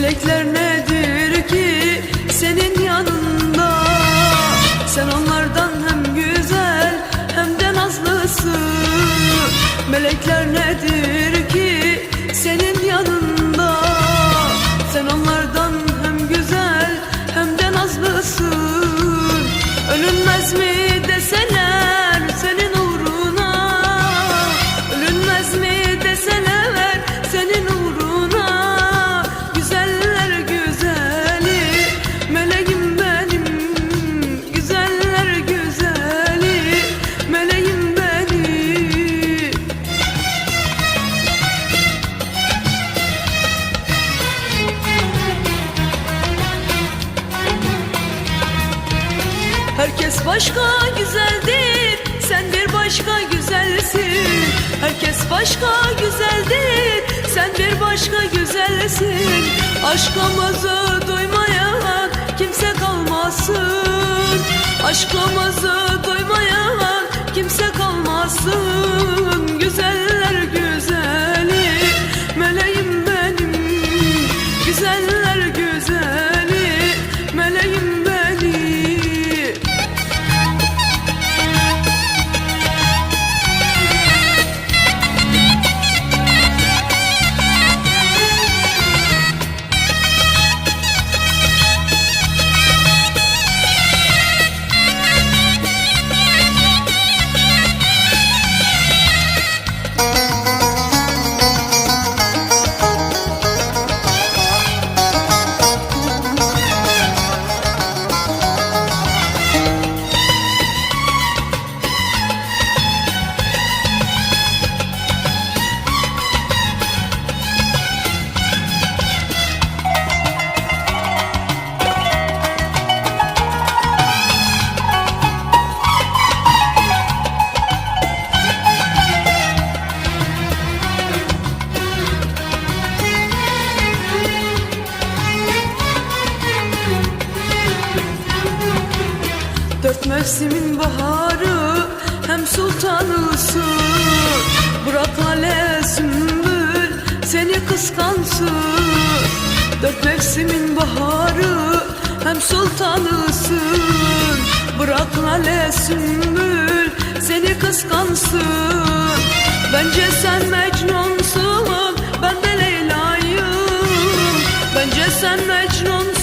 Melekler nedir ki senin yanında? Sen onlardan hem güzel hem de nazlısın Melekler nedir ki Herkes başka güzeldir, sen bir başka güzelsin. Herkes başka güzeldir, sen bir başka güzelsin. Aşkımızı duymayan kimse kalmasın. Aşkımızı duymayan mevsimin baharı hem sultanısın Bırak hale sümbül seni kıskansın. Dört mevsimin baharı hem sultanısın Bırak hale sümbül seni kıskansın. Bence sen Mecnunsun ben de Leyla'yım. Bence sen Mecnunsun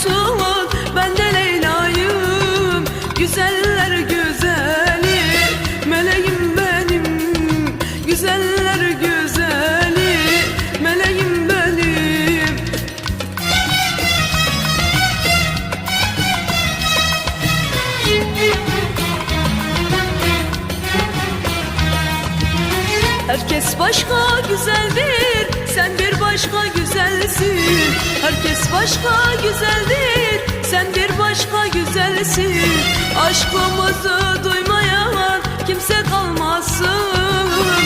Herkes başka güzeldir Sen bir başka güzelsin. Herkes başka güzeldir Sen bir başka güzelsin. Aşkımızı duymayan Kimse kalmasın.